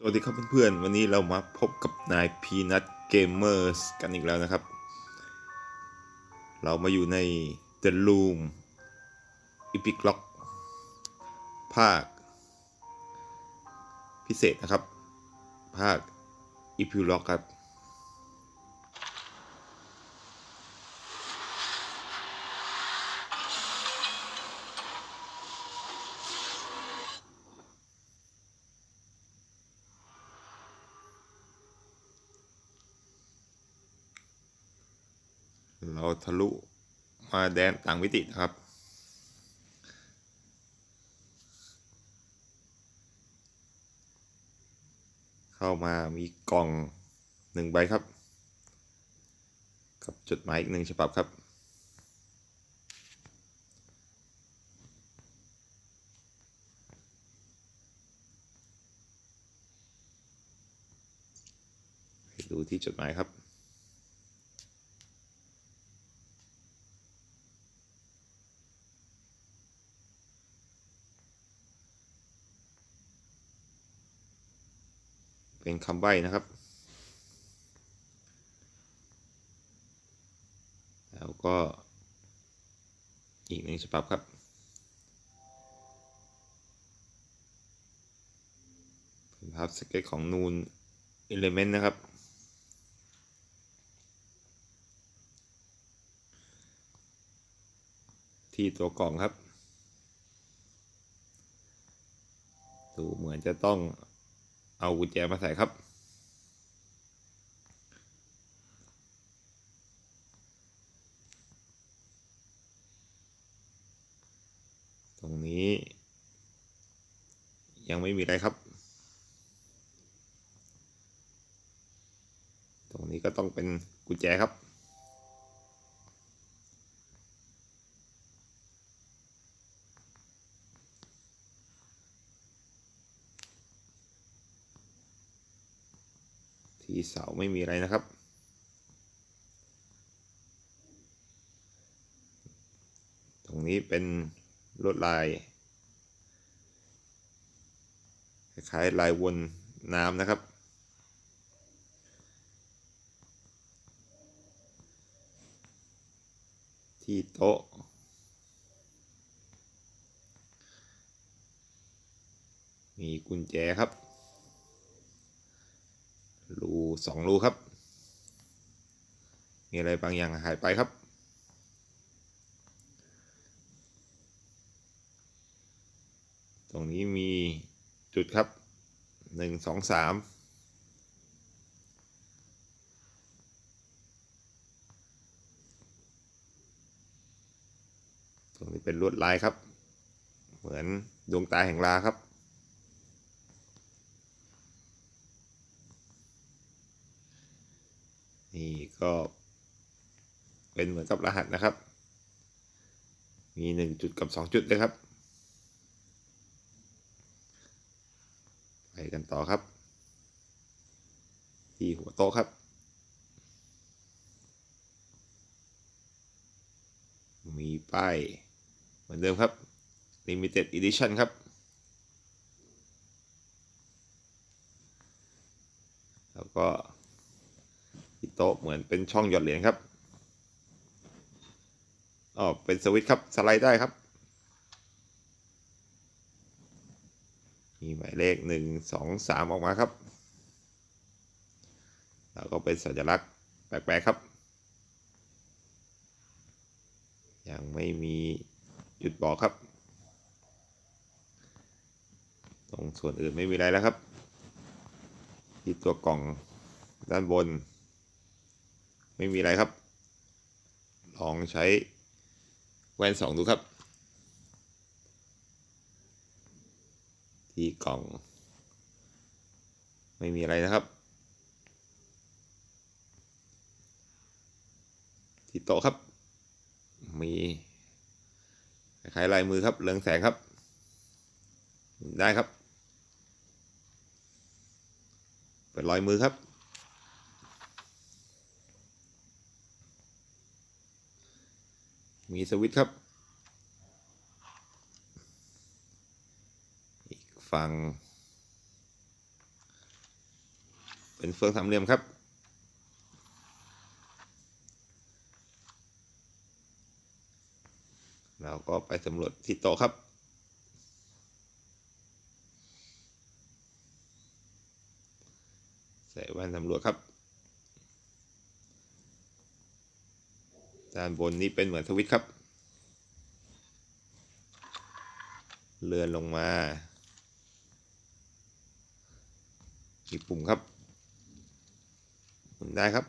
สวัสดีครับเพื่อนๆ วันนี้เรามาพบกับนายพีนัทเกมเมอร์สกันอีกแล้วนะครับ เรามาอยู่ใน The Room Epic Lock ภาค พิเศษนะครับ ภาค Epic Lock ครับ ทะลุมาแดนต่างมิตินะครับ เข้ามามีกล่องหนึ่งใบครับ กับจดหมายอีกหนึ่งฉบับครับดูที่จดหมายครับ คำใบ้นะครับ แล้วก็อีกหนึ่งฉบับครับ เป็นภาพสเก็ตของนูนอิเลเมนต์นะครับ ที่ตัวกล่องครับ ดูเหมือนจะต้อง เอากุญแจมาใส่ครับตรงนี้ ยังไม่มีอะไรครับ ตรงนี้ก็ต้องเป็นกุญแจครับ ที่ เสาไม่มีอะไรนะครับ ตรงนี้เป็นลวดลายคล้ายๆลายวนน้ำนะครับ ที่โต๊ะมีกุญแจครับ รูสองรูครับ มีอะไรบางอย่างหายไปครับ ตรงนี้มีจุดครับหนึ่งสองสามตรงนี้เป็นลวดลายครับ เหมือนดวงตาแห่งลาครับ นี่ก็เป็นเหมือนกับรหัสนะครับ มีหนึ่งจุดกับสองจุดเลยครับ ไปกันต่อครับ ที่หัวโต๊ะครับ มีป้ายเหมือนเดิมครับ Limited Edition ครับแล้วก็ โต๊ะเหมือนเป็นช่องหยอดเหรียญครับอ๋อเป็นสวิตช์ครับ สไลด์ได้ครับ มีหมายเลขหนึ่งสองสามออกมาครับ แล้วก็เป็นสัญลักษณ์แปลกๆครับ ยังไม่มีจุดบอกครับ ตรงส่วนอื่นไม่มีอะไรแล้วครับ ที่ตัวกล่องด้านบน ไม่มีอะไรครับ ลองใช้แว่นสองดูครับ ที่กล่อง ไม่มีอะไรนะครับ ที่โต๊ะครับ มีคล้ายลายมือครับเรืองแสงครับ ได้ครับ เป็นรอยมือครับ มีสวิตช์ครับ อีกฝั่ง เป็นเฟืองสามเหลี่ยมครับ เราก็ไปสำรวจที่โต๊ะครับใส่แว่นสำรวจครับ ด้านบนนี้เป็นเหมือนสวิตช์ครับ เลื่อนลงมามีปุ่มครับหมุนได้ครับ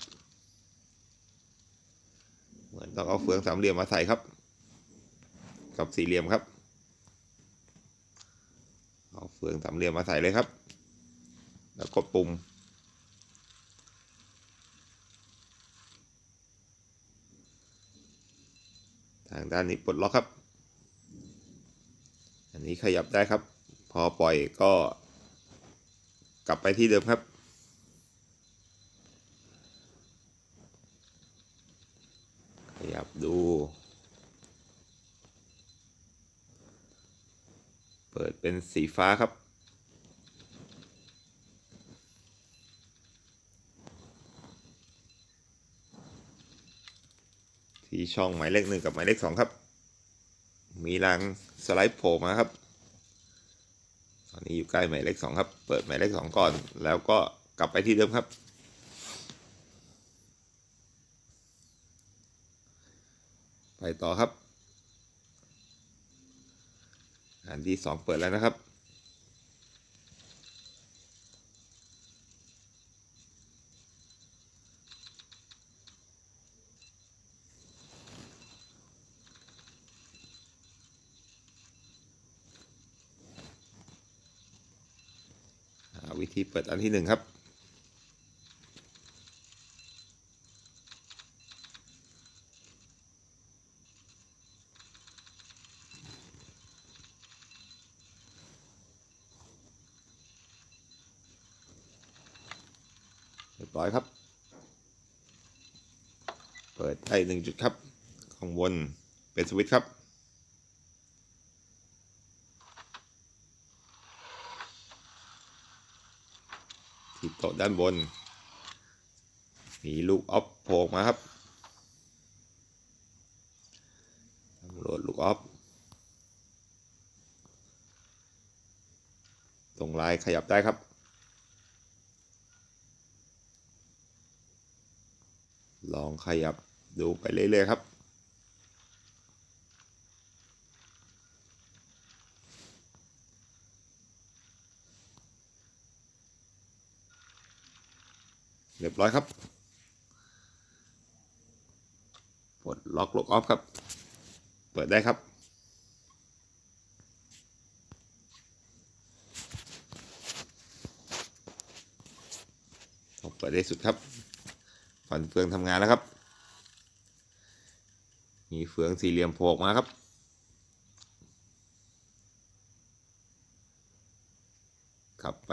เหมือนต้องเอาเฟืองสามเหลี่ยมมาใส่ครับ กับสี่เหลี่ยมครับ เอาเฟืองสามเหลี่ยมมาใส่เลยครับ แล้วกดปุ่ม ทางด้านนี้ปลดล็อกครับ อันนี้ขยับได้ครับ พอปล่อยก็กลับไปที่เดิมครับ ขยับดู เปิดเป็นสีฟ้าครับ ที่ช่องหมายเลขหนึ่งกับหมายเลขสองครับ มีรางสไลด์โผล่มาครับตอนนี้อยู่ใกล้หมายเลขสองครับ เปิดหมายเลขสองก่อน แล้วก็กลับไปที่เดิมครับ ไปต่อครับ อันที่สองเปิดแล้วนะครับ อ่าวิธี เปิดอันที่หนึ่งครับ เรียบร้อยครับ เปิดได้หนึ่งจุดครับ ข้างบนเป็นสวิตช์ครับ ที่โต๊ะด้านบน มีลูกออฟโผล่มาครับสำรวจลูกออฟตรงลายขยับได้ครับ ลองขยับดูไปเรื่อยๆครับ ร้อยครับปลดล็อกลูกออฟครับ เปิดได้ครับ เปิดได้สุดครับ ฟันเฟืองทำงานแล้วครับ มีเฟืองสี่เหลี่ยมโผล่มาครับกลับไป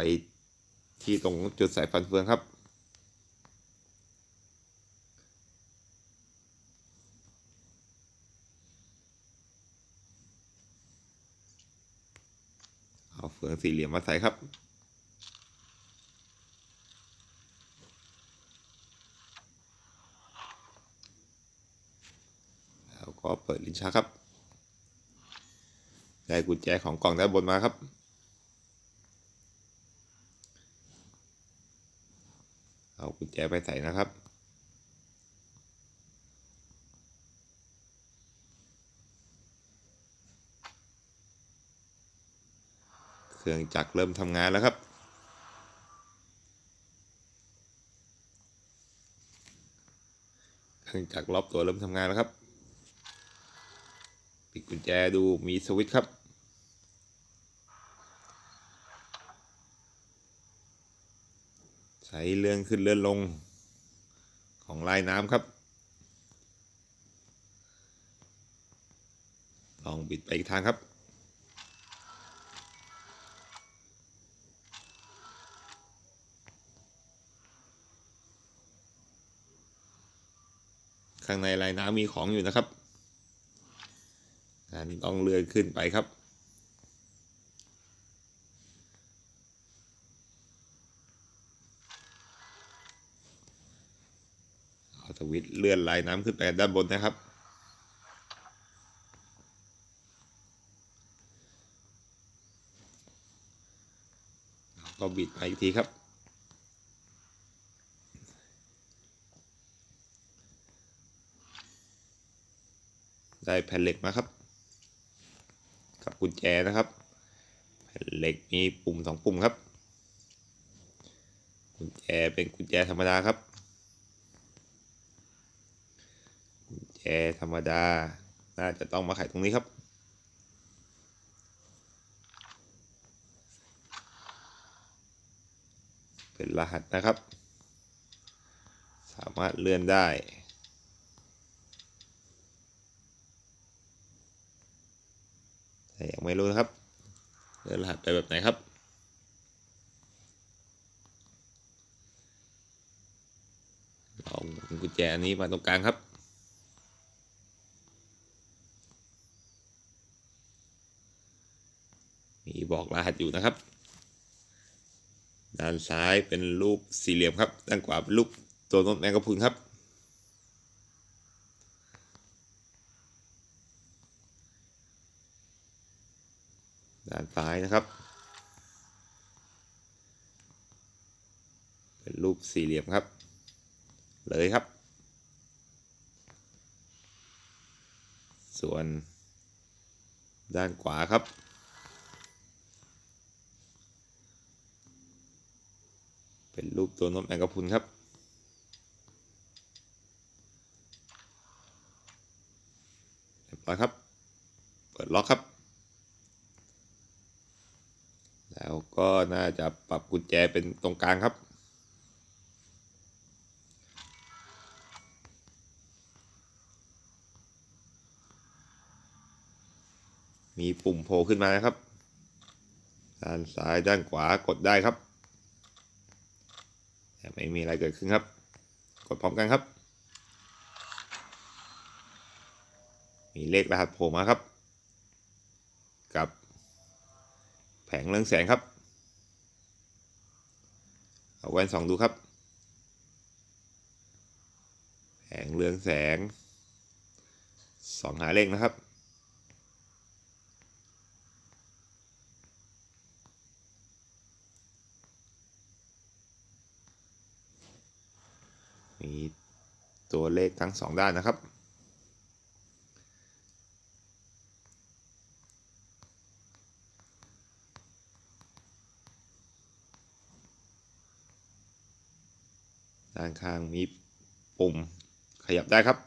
ที่ตรงจุดสายฟันเฟืองครับ เอาเฟือ งสี่เหลี่ยมมาใส่ครับ แล้วก็เปิดลิ้นชักครับ ได้กุญแจของกล่องด้านบนมาครับ เอากุญแจไปใส่นะครับ เครื่องจักรเริ่มทำงานแล้วครับ เครื่องจักรรอบตัวเริ่มทำงานแล้วครับ ปิดกุญแจดูมีสวิตช์ครับ ใช้เลื่อนขึ้นเลื่อนลงของลายน้ำครับ ลองบิดไปอีกทางครับ ข้างในลายน้ำมีของอยู่นะครับต้องเลื่อนขึ้นไปครับ เอาสวิตเลื่อนลายน้ำขึ้นไปด้านบนนะครับ ก็บิดไปอีกทีครับ ได้แผ่นเหล็กมาครับ กับกุญแจนะครับ แผ่นเหล็กมีปุ่มสองปุ่มครับ กุญแจเป็นกุญแจธรรมดาครับ กุญแจธรรมดา น่าจะต้องมาไขตรงนี้ครับเป็นรหัสนะครับ สามารถเลื่อนได้ แต่ยัง ไม่รู้นะครับเลือนรหัสไปแบบไหนครับลองกุญแจอันนี้มาตรงกลางครับมีบอกรหัสอยู่นะครับ ด้านซ้ายเป็นรูปสี่เหลี่ยมครับ ด้านขวาเป็นรูปตัวนกแมงกะพรุนครับ ด้าน ซ้ายนะครับ เป็นรูปสี่เหลี่ยมครับ เลยครับ ส่วน ด้านขวาครับ เป็นรูปตัวนกแมงกะพุนครับ เรียบร้อยครับ เปิดล็อกครับ แล้วก็ น่าจะปรับกุญแจเป็นตรงกลางครับ มีปุ่มโผล่ขึ้นมานะครับ ด้านซ้ายด้านขวากดได้ครับ แต่ไม่มีอะไรเกิดขึ้นครับ กดพร้อมกันครับ มีเลขรหัสโผล่มาครับ กับแผงเรืองแสงครับ เอาแว่นสองดูครับ แผงเรืองแสงสองหาเลขนะครับ มีตัวเลขทั้งสองด้านนะครับ ด้านข้างมีปุ่มขยับได้ครับ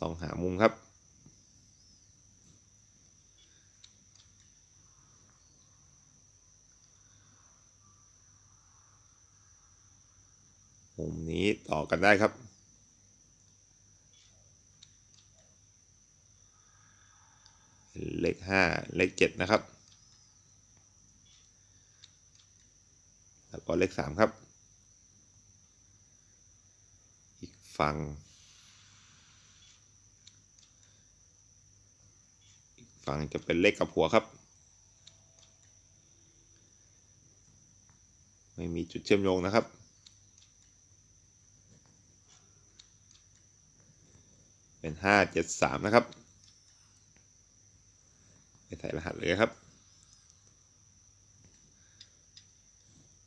ต้องหามุมครับ มุมนี้ต่อกันได้ครับ เลขห้าเลขเจ็ดนะครับ แล้วก็เลขสามครับ อีกฝั่งอีกฝั่งจะเป็นเลขกับหัวครับ ไม่มีจุดเชื่อมโยงนะครับเป็นห้าเจ็ดสามนะครับ ไปใส่รหัสเลยครับห้า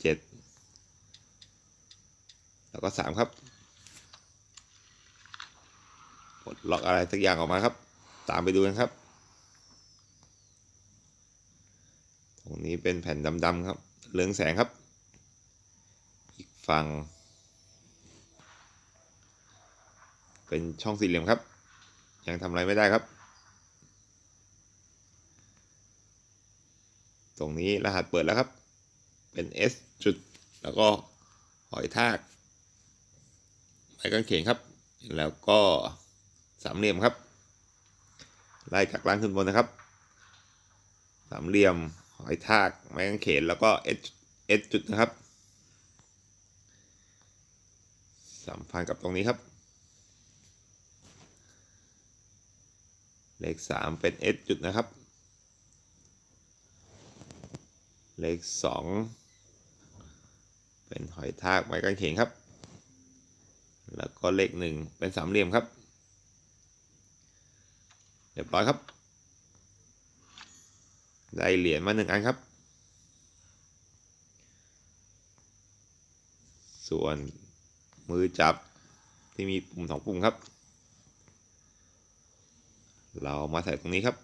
เจ็ดแล้วก็สามครับกดล็อกอะไรสักอย่างออกมาครับ ตามไปดูกันครับ ตรงนี้เป็นแผ่นดำๆครับ เรืองแสงครับ อีกฝั่ง เป็นช่องสี่เหลี่ยมครับ ยังทำอะไรไม่ได้ครับ ตรงนี้รหัสเปิดแล้วครับ เป็น S จุด แล้วก็หอยทากไม้กางเขนครับ แล้วก็สามเหลี่ยมครับไล่จากล่างขึ้นบนนะครับ สามเหลี่ยมหอยทากไม้กางเขนแล้วก็ S S จุดนะครับ สัมพันธ์กับตรงนี้ครับ เลขสามเป็น S จุดนะครับ เลขสองเป็นหอยทากไม้กางเขนครับ แล้วก็เลขหนึ่งเป็นสามเหลี่ยมครับ เรียบร้อยครับ ได้เหรียญมาหนึ่งอันครับ ส่วนมือจับที่มีปุ่มสองปุ่มครับ เรามาใส่ตรงนี้ครับ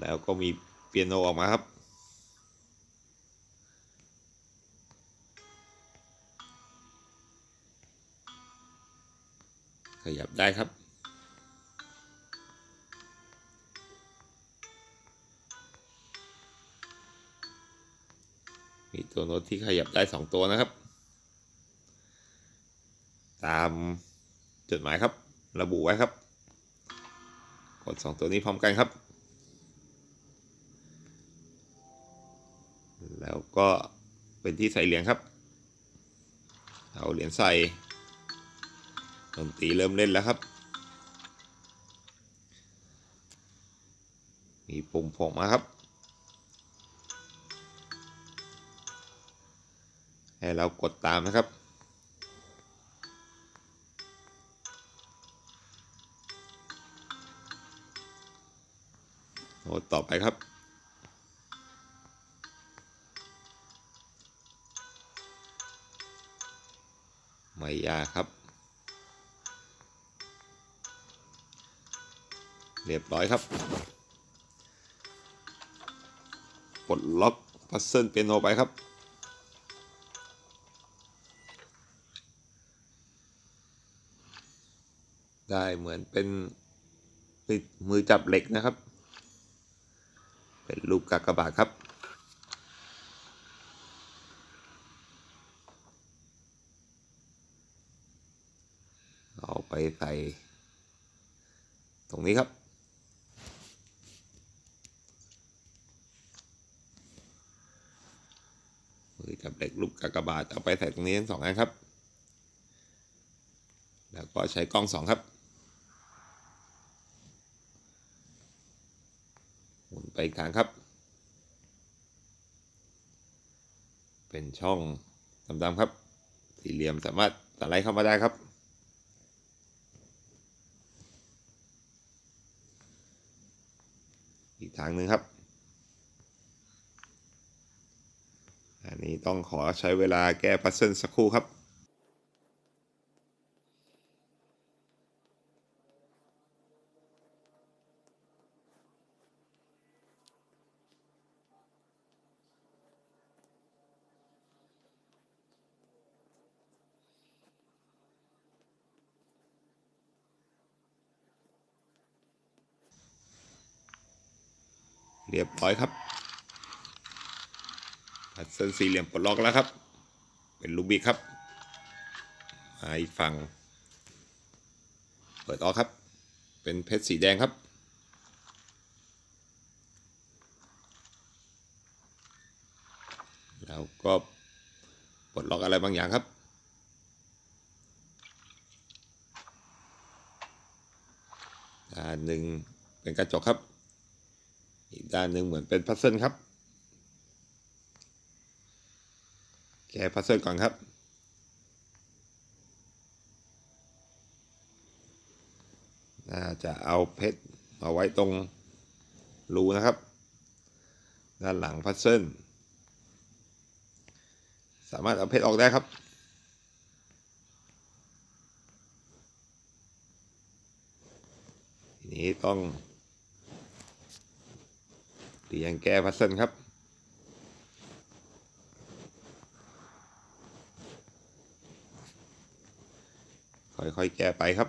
แล้วก็มีเปียโนออกมาครับ ขยับได้ครับมีตัวโน้ตที่ขยับได้สองตัวนะครับ ตามจดหมายครับ ระบุไว้ครับ กดสองตัวนี้พร้อมกันครับ แล้วก็เป็นที่ใส่เหรียญครับ เอาเหรียญใส่ดนตรีเริ่มเล่นแล้วครับ มีปุ่มผล่มาครับ ให้เรากดตามนะครับโน้ต่อไปครับ ไม่ยาครับ เรียบร้อยครับปลดล็อกพัซเซิลเปียโนไปครับได้เหมือนเป็นติดมือจับเหล็กนะครับ เป็นรูปกากบาทครับ เอาไป ใส่ ตรงนี้ครับ มือจับเหล็กรูปกากบาทเอาไปใส่ตรงนี้ทั้งสองอันครับ แล้วก็ใช้กล้องสองครับหมุนไปกลางครับ เป็นช่องดำๆครับ สี่เหลี่ยมสามารถสไลด์เข้ามาได้ครับ อีก ทางหนึ่งครับ อันนี้ต้องขอใช้เวลาแก้พัซเซิลสักครู่ครับ เรียบร้อยครับพัซเซิลสี่เหลี่ยมปลดล็อกแล้วครับ เป็นลูกบิกครับมาอีกฝั่ง เปิดออกครับ เป็นเพชรสีแดงครับ แล้วก็ปลดล็อกอะไรบางอย่างครับด้านหนึ่งเป็นกระจกครับ อีกด้านหนึ่งเหมือนเป็นพัซเซิลครับ แก้พัซเซิลก่อนครับ น่าจะเอาเพชรมาไว้ตรงรูนะครับ ด้านหลังพัซเซิลสามารถเอาเพชรออกได้ครับทีนี้ต้อง เรียงแก้พัซเซิลครับ ค่อยๆแก้ไปครับ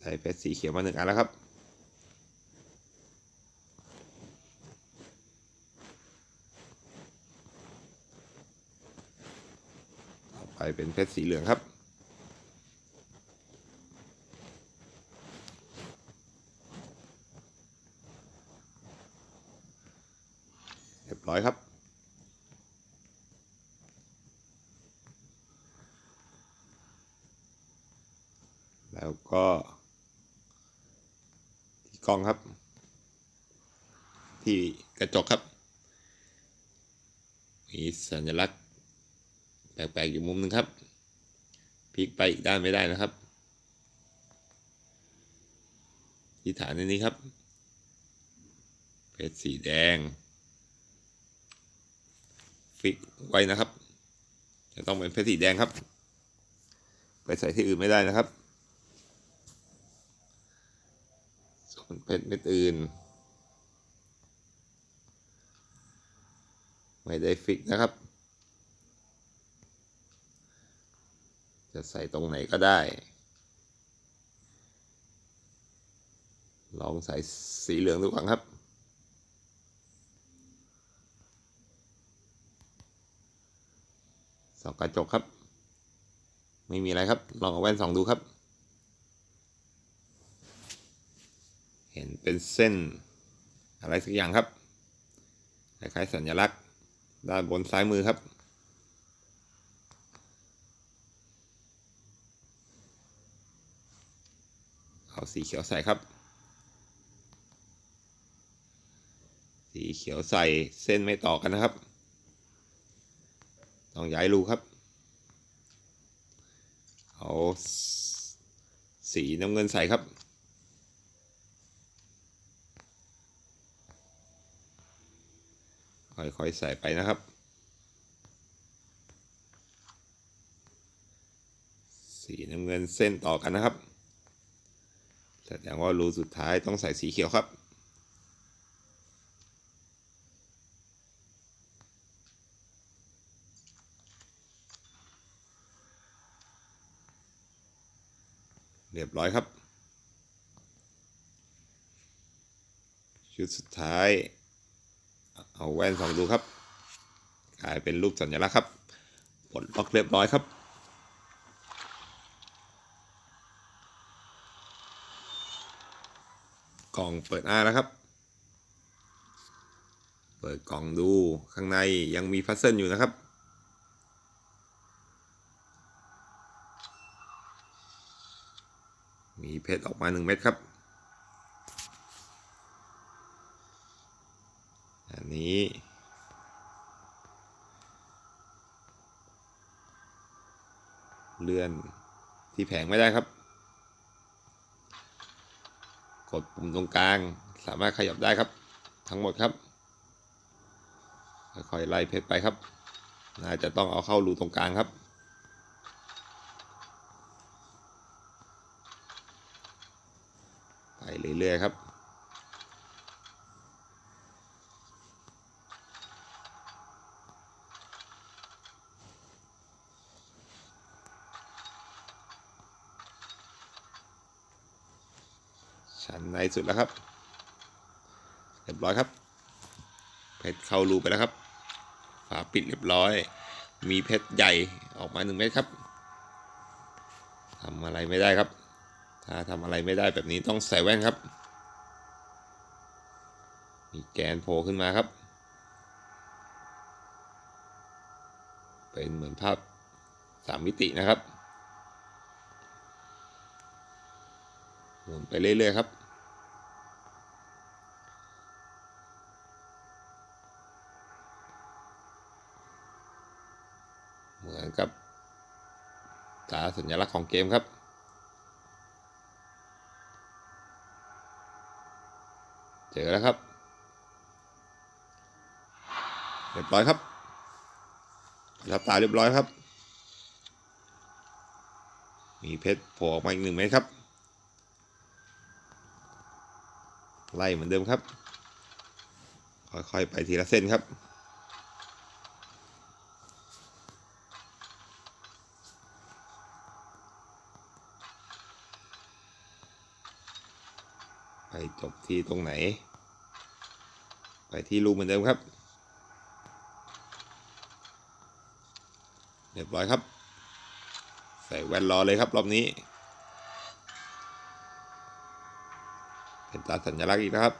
ได้เพชรสีเขียวมาหนึ่งอันแล้วครับไปเป็นเพชรสีเหลืองครับ เรียบร้อยครับ ต ก็ที่กล้องครับ ที่กระจกครับ มีสัญลักษณ์ แปลกๆอยู่มุมหนึงครับพลิกไปอีกด้านไม่ได้นะครับ ที่ฐานในนี้ครับ เพชรสีแดง ฟิกไว้ นะครับ จะต้องเป็นเพชรสีแดงครับ ไปใส่ที่อื่นไม่ได้นะครับส่วนเพชรเม็ดอื่น ไม่ได้ฟิกนะครับ จะใส่ตรงไหนก็ได้ ลองใส่สีเหลืองดูก่อนครับ ส่องกระจกครับ ไม่มีอะไรครับ ลองเอาแว่นส่องดูครับ เห็นเป็นเส้นอะไรสักอย่างครับ คล้ายๆสัญลักษณ์ ด้านบนซ้ายมือครับ เอาสีเขียวใส่ครับ สีเขียวใส่เส้นไม่ต่อกันนะครับ ต้องย้ายรูครับ เอาสีน้ำเงินใส่ครับ ค่อยๆใส่ไปนะครับ สีน้ำเงินเส้นต่อกันนะครับ แสดงว่ารูสุดท้ายต้องใส่สีเขียวครับ ยบร้อยครับ ชุดสุดท้าย เอาแว่นส่องดูครับ กลายเป็นรูปสัญลักษณ์ครับปลดล็อกเรียบร้อยครับกล่องเปิดอ้าแล้วครับ เปิดกล่องดูข้างในยังมีพัซเซิลอยู่นะครับ มี เพชรออกมาหนึ่งเม็ดครับ อันนี้ เลื่อนที่แผงไม่ได้ครับ กดปุ่มตรงกลางสามารถขยับได้ครับ ทั้งหมดครับค่อยๆไล่เพชรไปครับน่าจะต้องเอาเข้ารูตรงกลางครับ ไป เรื่อยๆครับชั้นในสุดแล้วครับ เรียบร้อยครับ เพชรเข้ารูไปแล้วครับ ฝาปิดเรียบร้อย มีเพชรใหญ่ออกมาหนึ่งเม็ดครับทำอะไรไม่ได้ครับ ถ้าทำอะไรไม่ได้แบบนี้ต้องใส่แว่นครับ มีแกนโผล่ขึ้นมาครับ เป็นเหมือนภาพสามมิตินะครับหมุนไปเรื่อยๆครับ เหมือนกับตาสัญลักษณ์ของเกมครับ เจอแล้วครับเรียบร้อยครับรับตาเรียบร้อยครับ มีเพชรโผล่ออกมาอีกหนึ่งเม็ดครับ ไล่เหมือนเดิมครับ ค่อยๆไปทีละเส้นครับ ไปจบ ทีตรงไหน ไปที่รูเหมือนเดิมครับ เรียบร้อยครับ ใส่แว่นรอเลยครับรอบนี้ เป็นตาสัญลักษณ์อีกนะครับ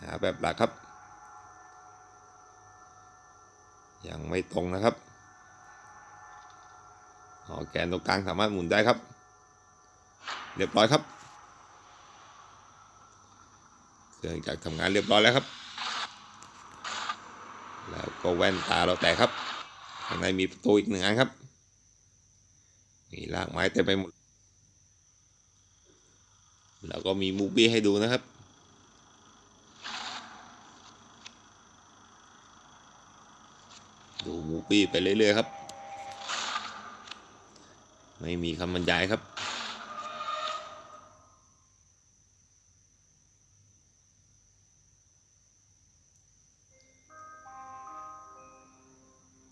หาแบบหลักครับ ยังไม่ตรงนะครับออแกนตรงกลางสามารถหมุนได้ครับ เรียบร้อยครับ เครื่องจักทำงานเรียบร้อยแล้วครับ แล้วก็แว่นตาเราแตกครับข้างในมีประตูอีกหนึ่งอันครับมีลากไม้เต็มไปหมด แล้วก็มีมูฟี่ให้ดูนะครับดูมูฟี่ไปเรื่อย ๆ ครับ ไม่มีคำบรรยายครับ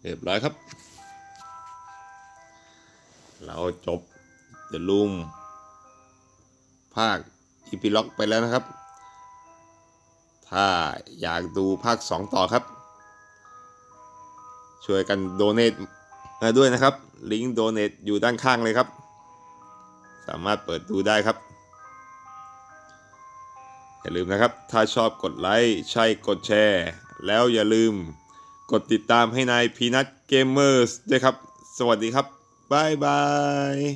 รียบร้อยครับ เราจบ The Room ภาคอีพิล็อกไปแล้วนะครับ ถ้าอยากดูภาค 2 ต่อครับ ช่วยกันโดเน a มาด้วยนะครับ ลิงก์โดเน a อยู่ด้านข้างเลยครับ สามารถเปิดดูได้ครับ อย่าลืมนะครับ ถ้าชอบกดไลค์ ใช่กดแชร์ แล้วอย่าลืม กดติดตามให้นายพีนัทเกมเมอร์สด้วยครับ สวัสดีครับบายบาย